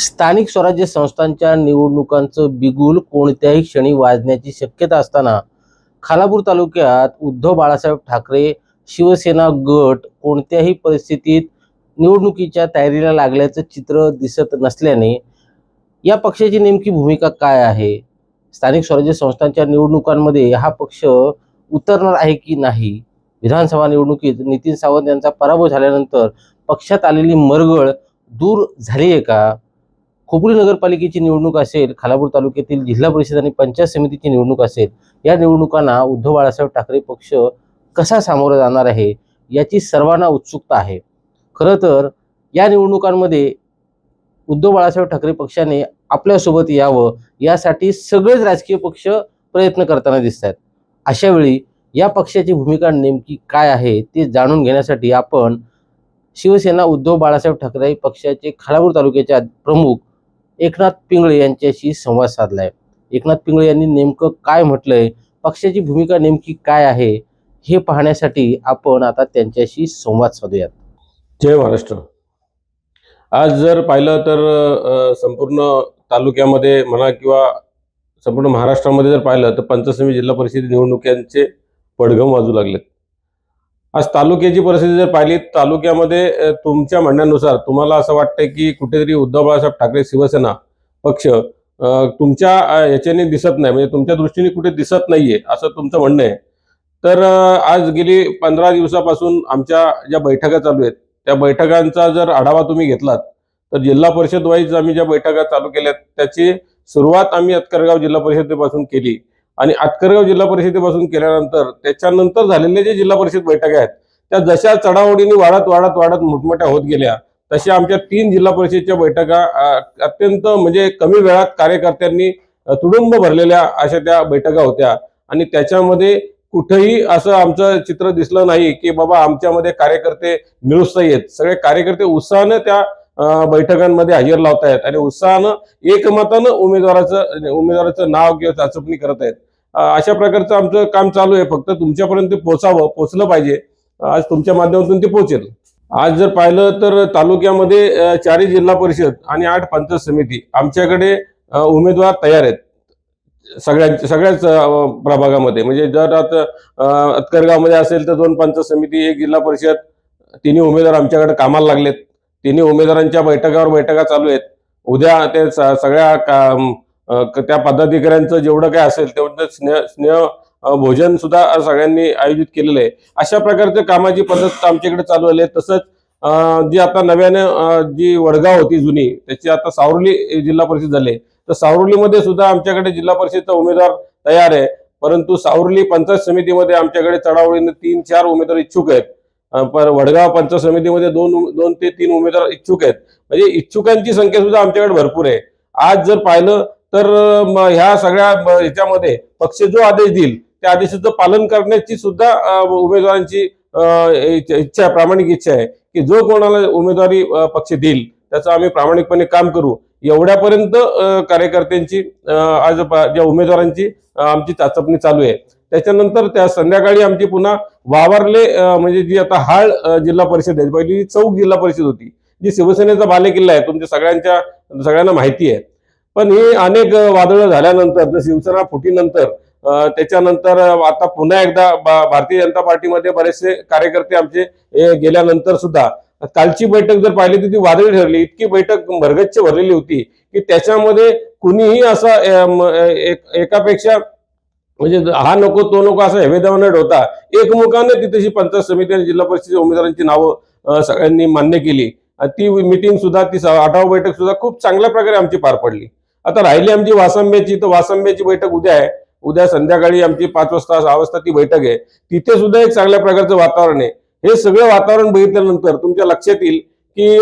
स्थानिक स्वराज्य संस्थांच्या निवडणुकांचं बिगुल कोणत्याही क्षणी वाजण्याची शक्यता असताना खालापूर तालुक्यात उद्धव बाळासाहेब ठाकरे शिवसेना गट कोणत्याही परिस्थितीत निवडणुकीच्या तयारीला लागल्याचं चित्र दिसत नसल्याने या पक्षाची नेमकी भूमिका काय आहे? स्थानिक स्वराज्य संस्थांच्या निवडणुकांमध्ये हा पक्ष उतरणार आहे की नाही? विधानसभा निवडणुकीत नितीन सावंत यांचा पराभव झाल्यानंतर पक्षात आलेली मरगळ दूर झाली आहे का? खोपोली नगरपालिकेची निवडणूक असेल खालापूर तालुक्यातील जिल्हा परिषद आणि पंचायत समितीची निवडणूक असेल या निवडणुकांना उद्धव बाळासाहेब ठाकरे पक्ष कसा सामोरं जाणार आहे याची सर्वांना उत्सुकता आहे. खरं तर या निवडणुकांमध्ये उद्धव बाळासाहेब ठाकरे पक्षाने आपल्यासोबत यावं यासाठी सगळेच राजकीय पक्ष प्रयत्न करताना दिसत आहेत अशावेळी या पक्षाची भूमिका नेमकी काय आहे ते जाणून घेण्यासाठी आपण शिवसेना उद्धव बाळासाहेब ठाकरे पक्षाचे खालापूर तालुक्याचे प्रमुख एकनाथ पिंगळे यांच्याशी संवाद साधलाय. एकनाथ पिंगळे यांनी नेमकं काय म्हटलंय? पक्षाची भूमिका नेमकी काय आहे? हे पाहण्यासाठी आपण आता त्यांच्याशी संवाद साधूयात. जय महाराष्ट्र. आज जर पाहिलं तर संपूर्ण तालुक्यामध्ये म्हणा किंवा संपूर्ण महाराष्ट्रामध्ये जर पाहिलं तर पंचसमी जिल्हा परिषद निवडणुकांचे पडघम वाजू लागलेत. आज तालुक्याची परिस्थिती जर पाहिली तालुक्यामध्ये तुमच्या म्हणण्यानुसार तुम्हाला असं वाटतंय की कुठेतरी उद्धव बाळासाहेब ठाकरे शिवसेना पक्ष तुमच्या याच्याने दिसत नाही म्हणजे तुमच्या दृष्टीने कुठे दिसत नाहीये असं तुमचं म्हणणं आहे. तर आज गेली पंधरा दिवसापासून आमच्या ज्या बैठका चालू आहेत त्या बैठकांचा जर आढावा तुम्ही घेतलात तर जिल्हा परिषद वाईज आम्ही ज्या बैठका चालू केल्या त्याची सुरुवात आम्ही अतकरगाव जिल्हा परिषदेपासून केली. आणि अतकरगाव जिल्हा परिषदेपासून केल्यानंतर त्याच्यानंतर झालेले जे जिल्हा परिषद बैठका आहेत त्या जशा चढावडीने वाढत वाढत वाढत मोठमोठ्या होत गेल्या तशा आमच्या तीन जिल्हा परिषदच्या बैठका अत्यंत म्हणजे कमी वेळात कार्यकर्त्यांनी तुडुंब भरलेल्या अशा त्या बैठका होत्या. आणि त्याच्यामध्ये कुठेही असं आमचं चित्र दिसलं नाही की बाबा आमच्यामध्ये कार्यकर्ते निरुत्साही आहेत. सगळे कार्यकर्ते उत्साहानं त्या बैठकांमध्ये हजेर लावत आहेत आणि उत्साहानं एकमतानं उमेदवाराचं उमेदवाराचं नाव किंवा चाचपणी करत आहेत अशा प्रकारचं आमचं काम चालू आहे. फक्त तुमच्यापर्यंत ते पोचावं पोचलं पाहिजे. आज तुमच्या माध्यमातून ते पोचेल आज जर पाहिलं तर तालुक्यामध्ये चारही जिल्हा परिषद आणि आठ पंचायत समिती आमच्याकडे उमेदवार तयार आहेत. सगळ्यांच्या सगळ्याच प्रभागामध्ये. म्हणजे जर आता अतकरगावमध्ये असेल तर दोन पंचायत समिती एक जिल्हा परिषद तिन्ही उमेदवार आमच्याकडे कामाला लागलेत. तिन्ही उमेदवारांच्या बैठकावर बैठका चालू आहेत. उद्या ते सगळ्या का- त्या पदाधिकाऱ्यांचं जेवढं काय असेल तेवढं स्नेह स्नेह भोजन सुद्धा सगळ्यांनी आयोजित केलेलं आहे. अशा प्रकारच्या कामाची पद्धत आमच्याकडे चालू आली आहे. तसंच जी आता नव्याने जी वडगाव होती जुनी त्याची आता सावरली जिल्हा परिषद झाली तर सावरलीमध्ये सुद्धा आमच्याकडे जिल्हा परिषदचा उमेदवार तयार आहे. परंतु सावरली पंचायत समितीमध्ये आमच्याकडे चढावळीने तीन चार उमेदवार इच्छुक आहेत. पर वडगाव पंचायत समितीमध्ये दोन उम- दोन ते तीन उमेदवार इच्छुक आहेत. म्हणजे इच्छुकांची संख्या सुद्धा आमच्याकडे भरपूर आहे. आज जर पाहिलं तर ह्या सगळ्या ह्याच्यामध्ये पक्ष जो आदेश देईल त्या आदेशाचं पालन करण्याची सुद्धा उमेदवारांची इच्छा आहे प्रामाणिक इच्छा आहे की जो कोणाला उमेदवारी पक्ष देईल त्याचं आम्ही प्रामाणिकपणे काम करू. एवढ्यापर्यंत कार्यकर्त्यांची आज ज्या उमेदवारांची आमची चाचपणी चालू आहे. त्याच्यानंतर त्या संध्याकाळी आमची पुन्हा वावरले म्हणजे जी आता हाळ जिल्हा परिषद आहे पहिली चौक जिल्हा परिषद होती जी शिवसेनेचा बालेकिल्ला आहे तुमच्या सगळ्यांच्या सगळ्यांना माहिती आहे. पण ही अनेक वादळं झाल्यानंतर शिवसेना फुटीनंतर त्याच्यानंतर आता पुन्हा एकदा भारतीय जनता पार्टीमध्ये बरेचसे कार्यकर्ते आमचे गेल्यानंतर सुद्धा कालची बैठक जर पाहिली तर ती वादळी ठरली. इतकी बैठक भरगच्च भरलेली होती की त्याच्यामध्ये कुणीही असा एकापेक्षा म्हणजे हा नको तो नको असा हेवेदावनट होता एकमुखाने तिथेशी पंचायत समिती आणि जिल्हा परिषद उमेदवारांची नावं सगळ्यांनी मान्य केली. ती मिटिंग सुद्धा ती आढावा बैठक सुद्धा खूप चांगल्या प्रकारे आमची पार पडली. आता राहिली आमची वासंब्याची तर वासंब्याची बैठक उद्या आहे. उद्या संध्याकाळी आमची पाच वाजता सहा वाजता ती बैठक आहे. तिथे सुद्धा एक चांगल्या प्रकारचं वातावरण आहे. हे सगळं वातावरण बघितल्यानंतर तुमच्या लक्षात येईल की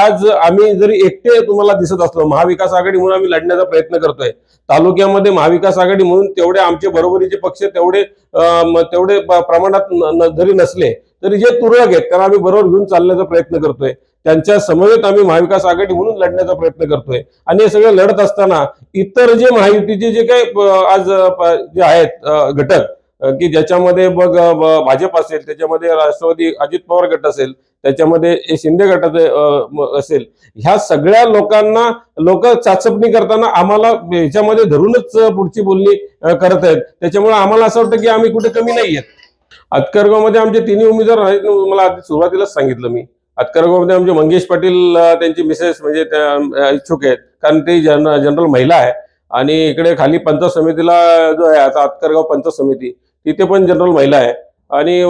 आज आम्ही जरी एकटे तुम्हाला दिसत असलो महाविकास आघाडी म्हणून आम्ही लढण्याचा प्रयत्न करतोय. तालुक्यामध्ये महाविकास आघाडी म्हणून तेवढे आमचे बरोबरीचे पक्ष तेवढे तेवढे प्रमाणात न- जरी नसले तरी जे तुरळक आहेत त्यांना आम्ही बरोबर घेऊन चालण्याचा प्रयत्न करतोय. त्यांच्या समवेत आम्ही महाविकास आघाडी म्हणून लढण्याचा प्रयत्न करतोय. आणि हे सगळं लढत असताना इतर जे महायुतीचे जे काही आज जे आहेत घटक की ज्याच्यामध्ये मग भाजप असेल त्याच्यामध्ये राष्ट्रवादी अजित पवार गट असेल त्याच्यामध्ये शिंदे गटाचे असेल ह्या सगळ्या लोकांना लोक चाचपणी करताना आम्हाला ह्याच्यामध्ये धरूनच पुढची बोलणी करत आहेत. त्याच्यामुळे आम्हाला असं वाटतं की आम्ही कुठे कमी नाही आहेत मध्ये आमचे तिन्ही उमेदवार आहेत मला आधी सुरुवातीलाच सांगितलं मी. मध्ये आमचे मंगेश पाटील त्यांची मिसेस म्हणजे त्या, इच्छुक आहेत. कारण ते जन जनरल महिला आहे. आणि इकडे खाली पंचायत समितीला जो आहे आता अतकरगाव पंचायत समिती तिथे पण जनरल महिला आहे. आणि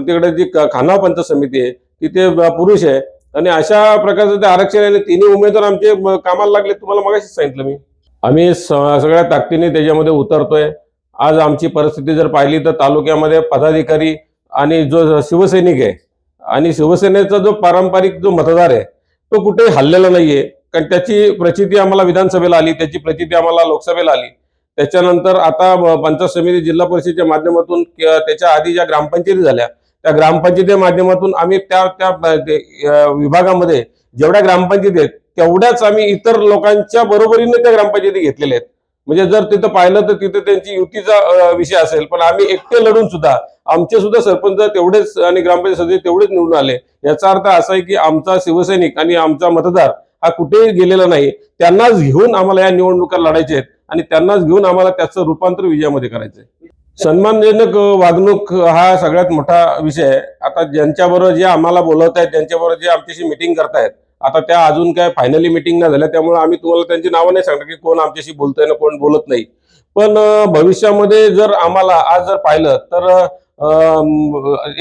तिकडे जी क- खानाव पंचायत समिती आहे तिथे पुरुष आहे. आणि अशा प्रकारचं ते आरक्षण आहे. आणि तिन्ही उमेदवार आमचे कामाला लागले. तुम्हाला मगाशीच सांगितलं मी. आम्ही स- सगळ्या ताकदीने त्याच्यामध्ये उतरतोय. आज आमची परिस्थिती जर पाहिली तर तालुक्यामध्ये पदाधिकारी आणि जो शिवसैनिक आहे आणि शिवसेनेचा जो पारंपरिक जो मतदार आहे तो कुठेही हल्लेला नाहीये. कारण त्याची प्रचिती आम्हाला विधानसभेला आली त्याची प्रचिती आम्हाला लोकसभेला आली. त्याच्यानंतर आता पंचायत समिती जिल्हा परिषदेच्या माध्यमातून त्याच्या आधी ज्या ग्रामपंचायती झाल्या त्या ग्रामपंचायतीच्या माध्यमातून आम्ही त्या त्या विभागामध्ये जेवढ्या ग्रामपंचायती आहेत तेवढ्याच आम्ही इतर लोकांच्या बरोबरीने त्या ग्रामपंचायती घेतलेल्या आहेत. म्हणजे जर तिथं पाहिलं तर तिथं त्यांची युतीचा विषय असेल. पण आम्ही एकटे लढून सुद्धा आमचे सुद्धा सरपंच तेवढेच आणि ग्रामपंचायत सदस्य तेवढेच निवडून आले. याचा अर्थ असा आहे की आमचा शिवसैनिक आणि आमचा मतदार हा कुठेही गेलेला नाही. त्यांनाच घेऊन आम्हाला या निवडणुका लढायच्या आहेत आणि त्यांनाच घेऊन आम्हाला त्याचं रूपांतर विजयामध्ये करायचं आहे सन्मानजनक वागणूक हा सगळ्यात मोठा विषय आहे. आता ज्यांच्याबरोबर जे आम्हाला बोलवत आहेत ज्यांच्याबरोबर जे आमच्याशी मिटिंग करतायत आता त्या अजून काय फायनली मिटिंग नाही झाल्या त्यामुळे आम्ही तुम्हाला त्यांची नावं नाही सांगणार की कोण आमच्याशी बोलतोय ना कोण बोलत नाही. पण भविष्यामध्ये जर आम्हाला आज जर पाहिलं तर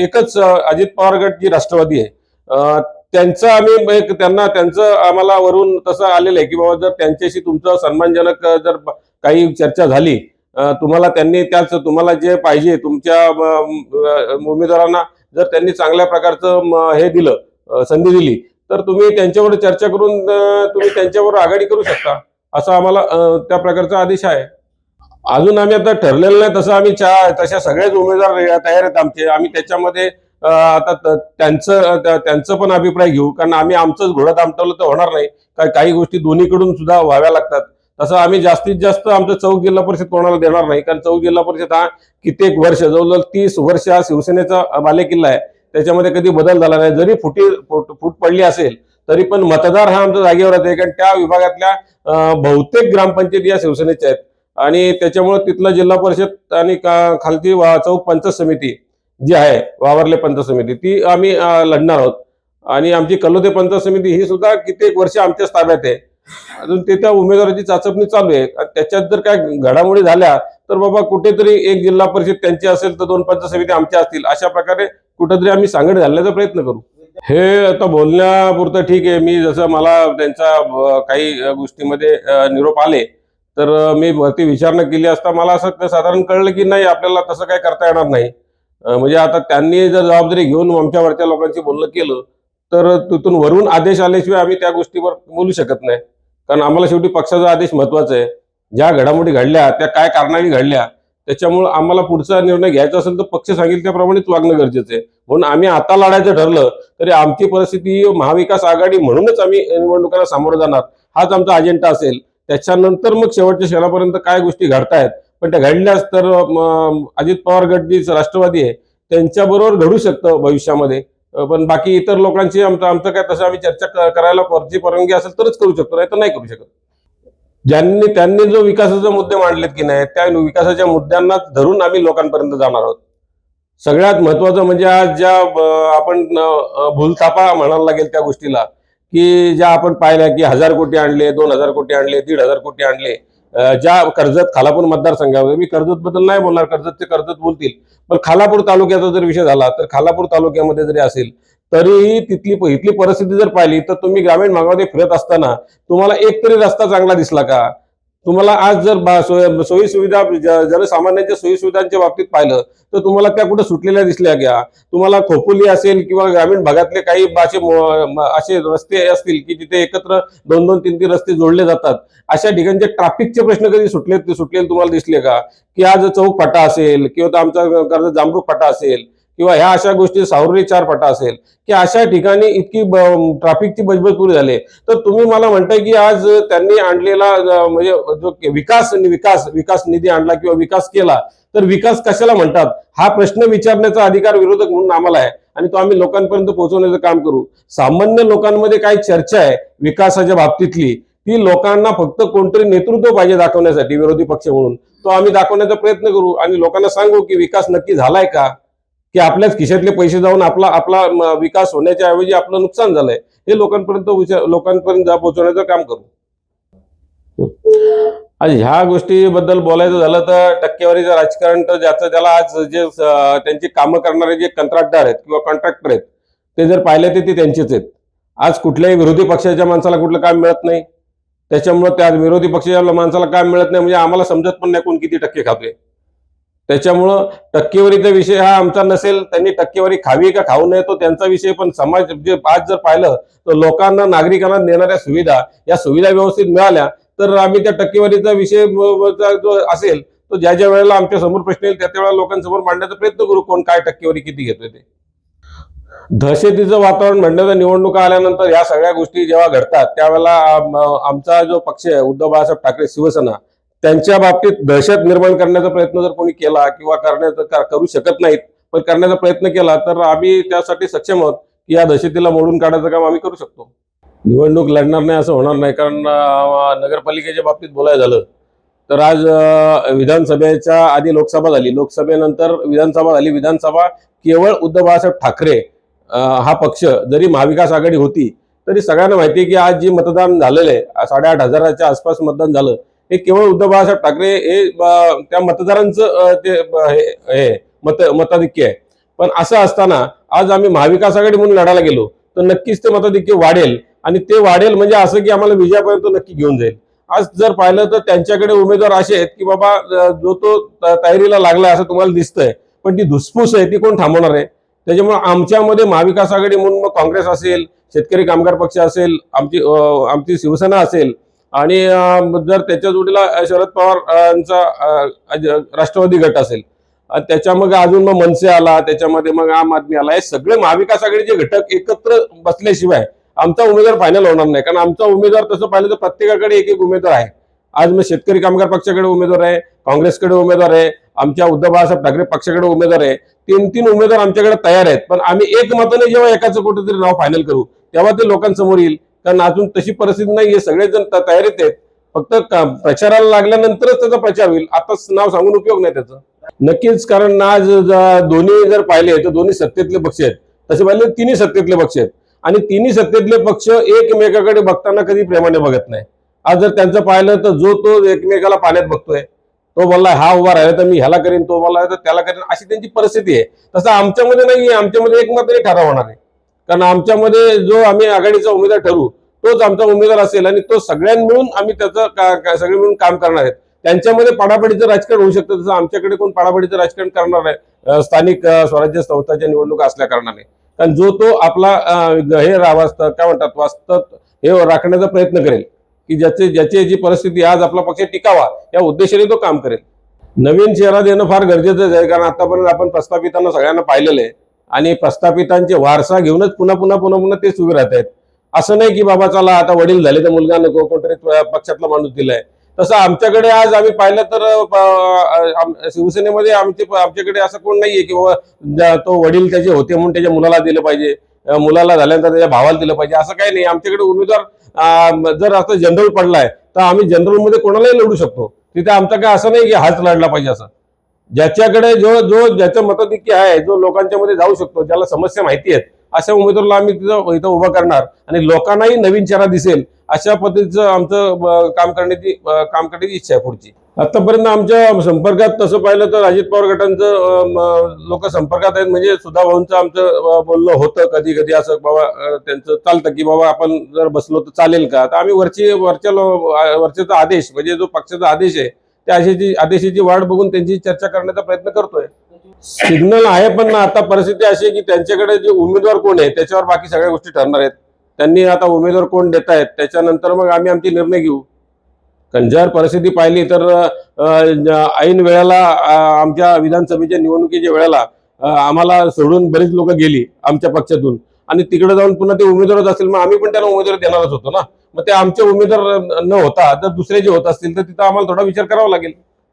एकच अजित पवार गट जी राष्ट्रवादी आहे त्यांचं आम्ही एक त्यांना त्यांचं आम्हाला वरून तसं आलेलं आहे की बाबा जर त्यांच्याशी तुमचं सन्मानजनक जर काही चर्चा झाली तुम्हाला त्यांनी त्याच तुम्हाला जे पाहिजे तुमच्या उमेदवारांना जर त्यांनी चांगल्या प्रकारचं हे दिलं संधी दिली तर तुम्ही त्यांच्यावर चर्चा करून तुम्ही त्यांच्यावर आघाडी करू शकता. असा आम्हाला त्या प्रकारचा आदेश आहे. अजून आम्ही आता ठरलेलं नाही तसं आम्ही चा तशा सगळेच उमेदवार तयार आहेत आमचे. आम्ही त्याच्यामध्ये आता त्यांचं त्यांचं पण अभिप्राय घेऊ. कारण आम्ही आमचंच घोडा दामटवलं तर होणार नाही. काही गोष्टी दोन्हीकडून सुद्धा व्हाव्या लागतात. तसं आम्ही जास्तीत जास्त आमचं चौक जिल्हा परिषद कोणाला देणार नाही. कारण चौक जिल्हा परिषद हा कित्येक वर्ष जवळजवळ तीस वर्ष हा शिवसेनेचा बालेकिल्ला आहे. त्याच्यामध्ये कधी बदल झाला नाही. जरी फुटी फुट फूट पडली असेल तरी पण मतदार हा आमच्या जागेवर आहे कारण त्या विभागातल्या बहुतेक ग्रामपंचायती या शिवसेनेच्या आहेत. आणि त्याच्यामुळे तिथलं जिल्हा परिषद आणि का- चौक पंचायत समिती जी आहे वावरले पंचायत समिती ती आम्ही लढणार आहोत. आणि आमची कल्लोदे पंचायत समिती ही सुद्धा कित्येक वर्ष आमच्याच ताब्यात आहे. अजून ते त्या उमेदवाराची चाचपणी चालू आहे. आणि त्याच्यात जर काय घडामोडी झाल्या तर बाबा कुठेतरी एक जिल्हा परिषद त्यांची असेल तर दोन पंचायत समिती आमच्या असतील. अशा प्रकारे कुठेतरी आम्ही सांगड घालण्याचा प्रयत्न करू. हे आता बोलण्यापुरतं ठीक आहे. मी जसं मला त्यांच्या काही गोष्टीमध्ये निरोप आले तर मी वरती विचारणा केली असता मला असं साधारण कळलं की नाही आपल्याला तसं काय करता येणार नाही. म्हणजे आता त्यांनी जर जबाबदारी घेऊन आमच्यावरच्या लोकांशी बोलणं केलं तर तिथून वरून आदेश आल्याशिवाय आम्ही त्या गोष्टीवर बोलू शकत नाही. कारण आम्हाला शेवटी पक्षाचा आदेश महत्त्वाचा आहे. ज्या घडामोडी घडल्या त्या काय कारणाने घडल्या त्याच्यामुळे आम्हाला पुढचा निर्णय घ्यायचा असेल तर पक्ष सांगेल त्याप्रमाणेच वागणं गरजेचं आहे. म्हणून आम्ही आता लढायचं ठरलं तरी आमची परिस्थिती महाविकास आघाडी म्हणूनच आम्ही निवडणुकांना सामोरं जाणार. हाच आमचा अजेंडा असेल. त्याच्यानंतर मग शेवटच्या क्षणापर्यंत काय गोष्टी घडतायत? पण त्या घडल्यास तर अजित पवार गट राष्ट्रवादी आहे. त्यांच्याबरोबर घडू शकतं भविष्यामध्ये. पण बाकी इतर लोकांची आमचं आमचं काय तसं आम्ही चर्चा करायला परची परवानगी असेल तरच करू शकतो नाही तर नाही करू शकत. ज्यांनी त्यांनी जो विकासाचे मुद्दे मांडलेत की नाही त्या विकासाच्या मुद्द्यांना धरून आम्ही लोकांपर्यंत जाणार आहोत. सगळ्यात महत्वाचं म्हणजे आज ज्या आपण भूलथापा म्हणायला लागेल त्या गोष्टीला की ज्या आपण पाहिल्या की हजार कोटी आणले दोन हजार कोटी आणले दीड हजार कोटी आणले ज्या कर्जत खालापूर मतदारसंघामध्ये मी कर्जत बद्दल नाही बोलणार कर्जतचे कर्जत बोलतील पण खालापूर तालुक्याचा जर विषय झाला तर खालापूर तालुक्यामध्ये जरी असेल तरीही तिथली इथली परिस्थिती जर पाहिली तर तुम्ही ग्रामीण भागामध्ये फिरत असताना तुम्हाला एक तरी रस्ता चांगला दिसला का? तुम्हाला आज जर सोय सोयी सुविधा जनसामान्यांच्या सोयी सुविधांच्या बाबतीत पाहिलं तर तुम्हाला त्या कुठे सुटलेल्या दिसल्या का? तुम्हाला खोपोली असेल किंवा ग्रामीण भागातले काही असे असे रस्ते असतील की जिथे एकत्र दोन दोन तीन तीन रस्ते जोडले जातात अशा ठिकाणचे ट्रॅफिकचे प्रश्न कधी सुटले सुटलेले तुम्हाला दिसले का? की आज चौक फाटा असेल किंवा आमचा कर्ज जांभरूक फाटा असेल किंवा ह्या अशा गोष्टी सावरी चार पटा असेल की अशा ठिकाणी इतकी ट्रॅफिकची बजबज पुरी झाली तर तुम्ही मला म्हणताय की आज त्यांनी आणलेला म्हणजे जो विकास विकास विकास निधी आणला किंवा विकास केला तर विकास कशाला म्हणतात? हा प्रश्न विचारण्याचा अधिकार विरोधक म्हणून आम्हाला आहे. आणि तो आम्ही लोकांपर्यंत पोहोचवण्याचं काम करू. सामान्य लोकांमध्ये काय चर्चा आहे विकासाच्या बाबतीतली ती लोकांना फक्त कोणतरी नेतृत्व पाहिजे दाखवण्यासाठी विरोधी पक्ष म्हणून. तो आम्ही दाखवण्याचा प्रयत्न करू आणि लोकांना सांगू की विकास नक्की झालाय का? की आपल्याच खिशातले पैसे जाऊन आपला आपला विकास होण्याच्या ऐवजी आपलं नुकसान झालंय. हे लोकांपर्यंत लोकांपर्यंत पोहोचवण्याचं काम करू. आज ह्या गोष्टीबद्दल बोलायचं झालं तर टक्केवारीचं राजकारण तर ज्याचं त्याला आज जे त्यांची कामं करणारे जे कंत्राटदार आहेत किंवा कॉन्ट्रॅक्टर आहेत ते जर पाहिले तर ते त्यांचेच आहेत. आज कुठल्याही विरोधी पक्षाच्या माणसाला कुठलं काम मिळत नाही. त्याच्यामुळे त्या विरोधी पक्षाच्या माणसाला काम मिळत नाही म्हणजे आम्हाला समजत पण नाही कोण किती टक्के खातोय. त्याच्यामुळं टक्केवारीचा विषय हा आमचा नसेल त्यांनी टक्केवारी खावी का खाऊ नये तो त्यांचा विषय. पण समाज जे आज जर पाहिलं तर लोकांना नागरिकांना देणाऱ्या सुविधा या सुविधा व्यवस्थित मिळाल्या तर आम्ही त्या टक्केवारीचा विषय जो असेल तो ज्या ज्या वेळेला आमच्यासमोर प्रश्न येईल त्या त्या वेळेला लोकांसमोर मांडण्याचा प्रयत्न करू कोण काय टक्केवारी किती घेतोय ते. दहशतीचं वातावरण म्हणण्याच्या निवडणुका आल्यानंतर या सगळ्या गोष्टी जेव्हा घडतात त्यावेळेला आमचा जो पक्ष आहे उद्धव बाळासाहेब ठाकरे शिवसेना त्यांच्या बाबतीत दहशत निर्माण करण्याचा प्रयत्न जर कोणी केला किंवा करण्याचा करू शकत नाहीत पण करण्याचा प्रयत्न केला तर आम्ही त्यासाठी सक्षम आहोत की या दहशतीला मोडून काढायचं काम आम्ही करू शकतो. निवडणूक लढणार नाही असं होणार नाही कारण नगरपालिकेच्या बाबतीत बोलायचं झालं तर आज विधानसभेच्या आधी लोकसभा झाली. लोकसभेनंतर विधानसभा झाली. विधानसभा केवळ उद्धव बाळासाहेब ठाकरे हा पक्ष जरी महाविकास आघाडी होती तरी सगळ्यांना माहिती आहे की आज जे मतदान झालेलं आहे साडेआठ हजाराच्या आसपास मतदान झालं हे केवळ उद्धव बाळासाहेब ठाकरे हे त्या मतदारांचं ते हे- हे मत मताधिक्य आहे. पण असं असताना आज आम्ही महाविकास आघाडी म्हणून लढायला गेलो तर नक्कीच ते मताधिक्य वाढेल आणि ते वाढेल म्हणजे असं की आम्हाला विजयापर्यंत नक्की घेऊन जाईल. आज जर पाहिलं तर त्यांच्याकडे उमेदवार असे आहेत की बाबा जो तो त- तयारीला लागलाय असं तुम्हाला दिसतंय पण ती धुसफूस आहे ती कोण थांबवणार आहे? त्याच्यामुळे आमच्यामध्ये महाविकास आघाडी म्हणून मग काँग्रेस असेल शेतकरी कामगार पक्ष असेल आमची आमची शिवसेना असेल आणि जर त्याच्या जोडीला शरद पवार यांचा राष्ट्रवादी गट असेल त्याच्या मग अजून मग मनसे आला त्याच्यामध्ये मग आम आदमी आला हे सगळे महाविकास आघाडीचे घटक एकत्र बसल्याशिवाय आमचा उमेदवार फायनल होणार नाही. कारण आमचा उमेदवार तसं पाहिलं तर प्रत्येकाकडे एक एक उमेदवार आहे. आज मग शेतकरी कामगार पक्षाकडे उमेदवार आहे काँग्रेसकडे उमेदवार आहे आमच्या उद्धव बाळासाहेब ठाकरे पक्षाकडे उमेदवार आहे. तीन तीन उमेदवार आमच्याकडे तयार आहेत. पण आम्ही एक मताने जेव्हा एकाचं कुठेतरी नाव फायनल करू तेव्हा ते लोकांसमोर येईल. कारण अजून तशी परिस्थिती नाही हे सगळेजण तयारीत आहेत. फक्त प्रचाराला लागल्यानंतरच त्याचा प्रचार होईल. आताच नाव सांगून उपयोग नाही त्याचा. नक्कीच कारण आज दोन्ही जर पाहिले तर दोन्ही सत्तेतले पक्ष आहेत. तसे पाहिले तिन्ही सत्तेतले पक्ष आहेत. आणि तिन्ही सत्तेतले पक्ष एकमेकाकडे बघताना कधी प्रेमाने बघत नाही. आज जर त्यांचं पाहिलं तर जो तो एकमेकाला पाण्यात बघतोय तो बोलला हा उभा राहिला तर मी ह्याला करीन तो बोलला तर त्याला करीन अशी त्यांची परिस्थिती आहे. तसं आमच्यामध्ये नाहीये. आमच्यामध्ये एकमात्र ठराव होणार आहे. कारण आमच्यामध्ये जो आम्ही आघाडीचा उमेदवार ठरू तोच आमचा उमेदवार असेल आणि तो सगळ्यां मिळून आम्ही त्याचं का- सगळे मिळून काम करणार आहेत. त्यांच्यामध्ये पाडापाडीचं राजकारण होऊ शकतं तसं आमच्याकडे कोण पाडापाडीचं राजकारण करणार आहे स्थानिक स्वराज्य संस्थाच्या निवडणुका असल्या कारणाने. कारण जो तो आपला हे वाचतं काय म्हणतात वास्तव हे राखण्याचा प्रयत्न करेल. की ज्याचे ज्याची जी परिस्थिती आज आपला पक्ष टिकावा या उद्देशाने तो काम करेल. नवीन चेहरा देणं फार गरजेचंच आहे कारण आतापर्यंत आपण प्रस्थापितांना सगळ्यांना पाहिलेलं आहे. आणि प्रस्थापितांचे वारसा घेऊनच पुन्हा पुन्हा पुन्हा पुन्हा तेच उभे राहत आहेत. असं नाही की बाबा चला आता वडील झाले तर मुलगा नको कोणतरी पक्षातला माणूस दिलाय. तसं आमच्याकडे आज आम्ही पाहिलं तर शिवसेनेमध्ये आमचे आमच्याकडे असं कोण नाहीये की बाबा तो वडील त्याचे होते म्हणून त्याच्या मुलाला दिलं पाहिजे. मुलाला झाल्यानंतर त्याच्या भावाला दिलं पाहिजे. असं काही नाही. आमच्याकडे उमेदवार जर असं जनरल पडलाय तर आम्ही जनरलमध्ये कोणालाही लढू शकतो. तिथे आमचा काय असं नाही की हाच लढला पाहिजे असं. ज्याच्याकडे जो जो ज्याचं मताधिक्य आहे जो लोकांच्या मध्ये जाऊ शकतो ज्याला समस्या माहिती आहेत अशा उमेदवाराला आम्ही तिथं इथं उभा करणार. आणि लोकांनाही नवीन चेहरा दिसेल अशा पद्धतीचं आमचं काम करण्याची काम करण्याची इच्छा आहे पुढची. आतापर्यंत आमच्या संपर्कात तसं पाहिलं तर अजित पवार गटांचं लोक संपर्कात आहेत. म्हणजे सुधा भाऊंचं आमचं बोलणं होतं कधी कधी असं बाबा त्यांचं चालतं की बाबा आपण जर बसलो तर चालेल का? तर आम्ही वरची वरच्या वरच्याचा आदेश म्हणजे जो पक्षाचा आदेश आहे त्या आशेची आदेशाची वाट बघून त्यांची चर्चा करण्याचा प्रयत्न करतोय. सिग्नल आहे पण ना आता परिस्थिती अशी आहे की त्यांच्याकडे जे उमेदवार कोण आहे त्याच्यावर बाकी सगळ्या गोष्टी ठरणार आहेत. त्यांनी आता उमेदवार कोण देत आहेत त्याच्यानंतर मग आम्ही आमचे निर्णय घेऊ. कारण जर परिस्थिती पाहिली तर ऐन वेळेला आमच्या विधानसभेच्या निवडणुकीच्या वेळेला आम्हाला सोडून बरीच लोक गेली आमच्या पक्षातून. आणि तिकडे जाऊन पुन्हा ते उमेदवारच असतील मग आम्ही पण त्यांना उमेदवार देणारच होतो ना. मग ते आमचे उमेदवार न होता तर दुसरे जे होत असतील तर तिथं आम्हाला थोडा विचार करावा लागेल.